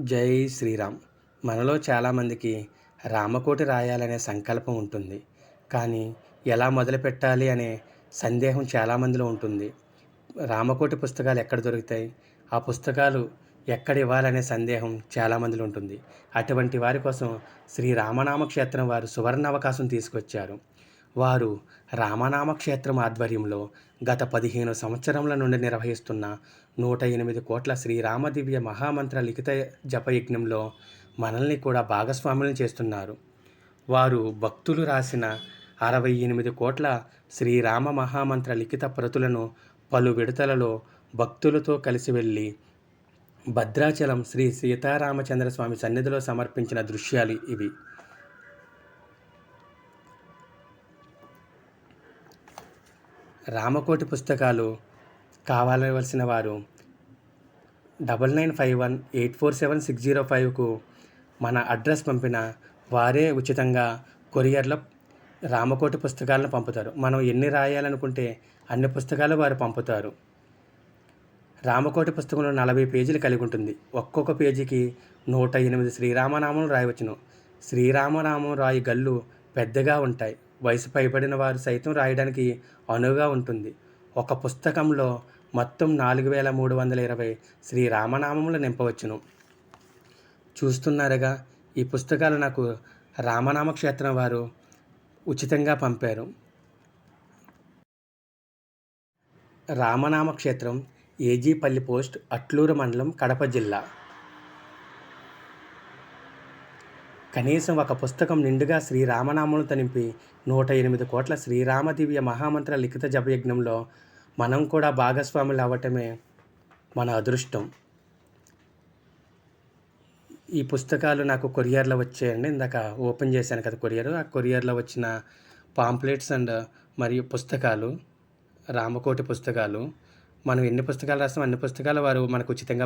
జై శ్రీరామ్. మనలో చాలామందికి రామకోటి రాయాలనే సంకల్పం ఉంటుంది. కానీ ఎలా మొదలు పెట్టాలి అనే సందేహం చాలామందిలో ఉంటుంది. రామకోటి పుస్తకాలు ఎక్కడ దొరుకుతాయి? ఆ పుస్తకాలు ఎక్కడ ఇవ్వాలనే సందేహం చాలామందిలో ఉంటుంది. అటువంటి వారి కోసం శ్రీ రామనామ క్షేత్రం వారు సువర్ణ అవకాశం తీసుకొచ్చారు. వారు రామనామ క్షేత్రం ఆధ్వర్యంలో గత పదిహేను సంవత్సరముల నుండి నిర్వహిస్తున్న నూట ఎనిమిది కోట్ల శ్రీరామదివ్య మహామంత్ర లిఖిత జపయజ్ఞంలో మనల్ని కూడా భాగస్వాములను చేస్తున్నారు. వారు భక్తులు రాసిన అరవై ఎనిమిది కోట్ల శ్రీరామ మహామంత్ర లిఖిత ప్రతులను పలు విడతలలో భక్తులతో కలిసి వెళ్ళి భద్రాచలం శ్రీ సీతారామచంద్ర స్వామి సన్నిధిలో సమర్పించిన దృశ్యాలు ఇవి. రామకోటి పుస్తకాలు కావాలవలసిన వారు double nine five one eight four seven six zero ఫైవ్కు మన అడ్రస్ పంపిన వారే ఉచితంగా కొరియర్లో రామకోటి పుస్తకాలను పంపుతారు. మనం ఎన్ని రాయాలనుకుంటే అన్ని పుస్తకాలు వారు పంపుతారు. రామకోటి పుస్తకంలో నలభై పేజీలు కలిగి ఉంటుంది. ఒక్కొక్క పేజీకి నూట ఎనిమిది శ్రీరామనామం రాయవచ్చును. శ్రీరామనామం రాయి గల్లు పెద్దగా ఉంటాయి. వయసు పైబడిన వారు సైతం రాయడానికి అనువుగా ఉంటుంది. ఒక పుస్తకంలో మొత్తం నాలుగు వేల మూడు వందల ఇరవై శ్రీరామనామములు నింపవచ్చును. చూస్తున్నారుగా ఈ పుస్తకాలు నాకు రామనామ క్షేత్రం వారు ఉచితంగా పంపారు. రామనామ క్షేత్రం ఏజీపల్లి పోస్ట్ అట్లూరు మండలం కడప జిల్లా. కనీసం ఒక పుస్తకం నిండుగా శ్రీరామనామములు తనింపి నూట ఎనిమిది కోట్ల శ్రీరామ దివ్య మహామంత్ర లిఖిత జపయజ్ఞంలో మనం కూడా భాగస్వాములు అవ్వటమే మన అదృష్టం. ఈ పుస్తకాలు నాకు కొరియర్లో వచ్చాయండి. ఇందాక ఓపెన్ చేశాను కదా కొరియర్. ఆ కొరియర్లో వచ్చిన పాంప్లెట్స్ అండ్ మరియు పుస్తకాలు రామకోటి పుస్తకాలు. మనం ఎన్ని పుస్తకాలు రాస్తాం అన్ని పుస్తకాలు వారు మనకు ఉచితంగా